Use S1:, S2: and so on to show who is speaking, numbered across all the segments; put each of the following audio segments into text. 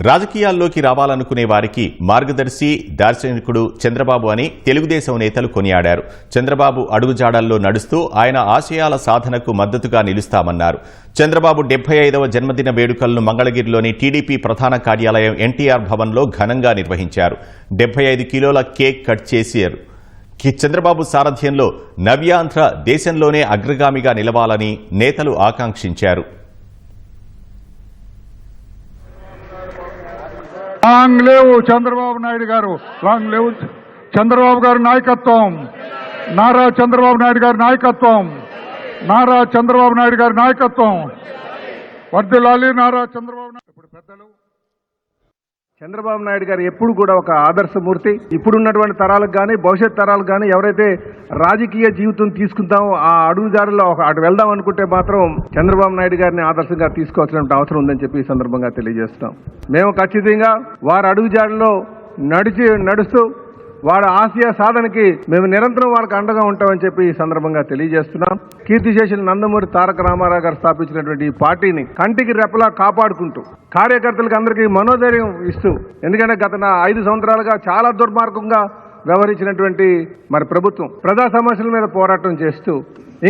S1: రాజకీయాల్లోకి రావాలనుకునే వారికి మార్గదర్శి దార్శనికుడు చంద్రబాబు అని తెలుగుదేశం నేతలు కొనియాడారు. చంద్రబాబు అడుగుజాడల్లో నడుస్తూ ఆయన ఆశయాల సాధనకు మద్దతుగా నిలుస్తామన్నారు. చంద్రబాబు డెబ్బై ఐదవ జన్మదిన వేడుకలను మంగళగిరిలోని టీడీపీ ప్రధాన కార్యాలయం ఎన్టీఆర్ భవన్లో ఘనంగా నిర్వహించారు. డెబ్బై ఐదు కిలోల కేక్ కట్ చేశారు. చంద్రబాబు సారథ్యంలో నవ్యాంధ్ర దేశంలోనే అగ్రగామిగా నిలవాలని నేతలు ఆకాంక్షించారు.
S2: లాంగ్ లేవు చంద్రబాబు నాయుడు గారు. లాంగ్ లేవు చంద్రబాబు గారి నాయకత్వం. నారా చంద్రబాబు నాయుడు గారి నాయకత్వం. నారా చంద్రబాబు నాయుడు గారి నాయకత్వం. వర్దిలాలి నారా చంద్రబాబు నాయుడు. ఇప్పుడు పెద్దలు
S3: చంద్రబాబు నాయుడు గారు ఎప్పుడు కూడా ఒక ఆదర్శమూర్తి ఇప్పుడున్నటువంటి తరాలకు కానీ భవిష్యత్ తరాలకు కానీ ఎవరైతే రాజకీయ జీవితం తీసుకుంటామో ఆ అడుగుదారిలో ఒక అటు వెళ్దాం అనుకుంటే మాత్రం చంద్రబాబు నాయుడు గారిని ఆదర్శంగా తీసుకోవాల్సిన అవసరం ఉందని చెప్పి ఈ సందర్భంగా తెలియజేస్తున్నాం. మేము ఖచ్చితంగా వారి అడుగుజాడలో నడిచి నడుస్తూ వారి ఆశయ సాధనకి మేము నిరంతరం వారికి అండగా ఉంటామని చెప్పి ఈ సందర్భంగా తెలియజేస్తున్నాం. కీర్తి చేసిన నందమూరి తారక రామారావు గారు స్థాపించినటువంటి ఈ పార్టీని కంటికి రెప్పలా కాపాడుకుంటూ కార్యకర్తలకు అందరికీ మనోధైర్యం ఇస్తూ ఎందుకంటే గత ఐదు సంవత్సరాలుగా చాలా దుర్మార్గంగా వ్యవహరించినటువంటి మరి ప్రభుత్వం ప్రజా సమస్యల మీద పోరాటం చేస్తూ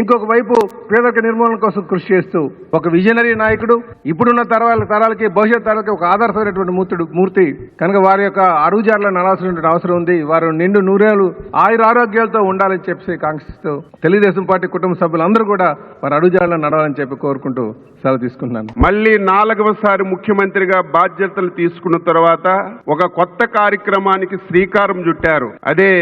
S3: ఇంకొక వైపు పేదరిక నిర్మూలన కోసం కృషి చేస్తూ ఒక విజనరీ నాయకుడు ఇప్పుడున్న తరాల తరాలకి భవిష్యత్ తరాలకి ఒక ఆదర్శమైనటువంటి మూర్తుడు మూర్తి. కనుక వారి యొక్క అడుగుజాడలో నడాల్సినటువంటి అవసరం ఉంది. వారు నిండు నూరేళ్ళు ఆయుర ఆరోగ్యాలతో ఉండాలని చెప్పి కాంక్షిస్తూ తెలుగుదేశం పార్టీ కుటుంబ సభ్యులందరూ కూడా వారి అడుగుజాడలో నడవాలని చెప్పి కోరుకుంటూ సెలవు తీసుకుంటున్నాను.
S4: మళ్ళీ నాలుగవసారి ముఖ్యమంత్రిగా బాధ్యతలు తీసుకున్న తర్వాత ఒక కొత్త కార్యక్రమానికి శ్రీకారం చుట్టారు. అదే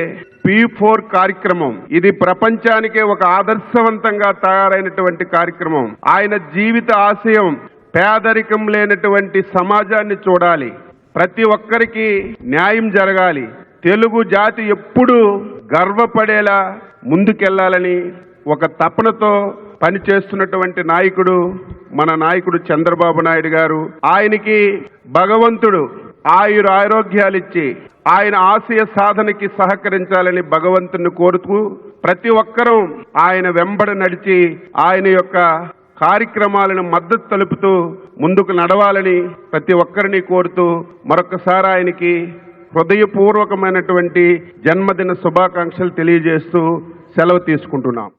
S4: పి ఫోర్ కార్యక్రమం. ఇది ప్రపంచానికే ఒక ఆదర్శవంతంగా తయారైనటువంటి కార్యక్రమం. ఆయన జీవిత ఆశయం పేదరికం లేనటువంటి సమాజాన్ని చూడాలి. ప్రతి ఒక్కరికి న్యాయం జరగాలి. తెలుగు జాతి ఎప్పుడూ గర్వపడేలా ముందుకెళ్ళాలని ఒక తపనతో పనిచేస్తున్నటువంటి నాయకుడు మన నాయకుడు చంద్రబాబు నాయుడు గారు. ఆయనకి భగవంతుడు ఆయుర ఆరోగ్యాలిచ్చి ఆయన ఆశయ సాధనకి సహకరించాలని భగవంతుని కోరుతూ ప్రతి ఒక్కరూ ఆయన వెంబడ నడిచి ఆయన యొక్క కార్యక్రమాలను మద్దతు తెలుపుతూ ముందుకు నడవాలని ప్రతి ఒక్కరిని కోరుతూ మరొకసారి ఆయనకి హృదయపూర్వకమైనటువంటి జన్మదిన శుభాకాంక్షలు తెలియజేస్తూ సెలవు తీసుకుంటున్నాం.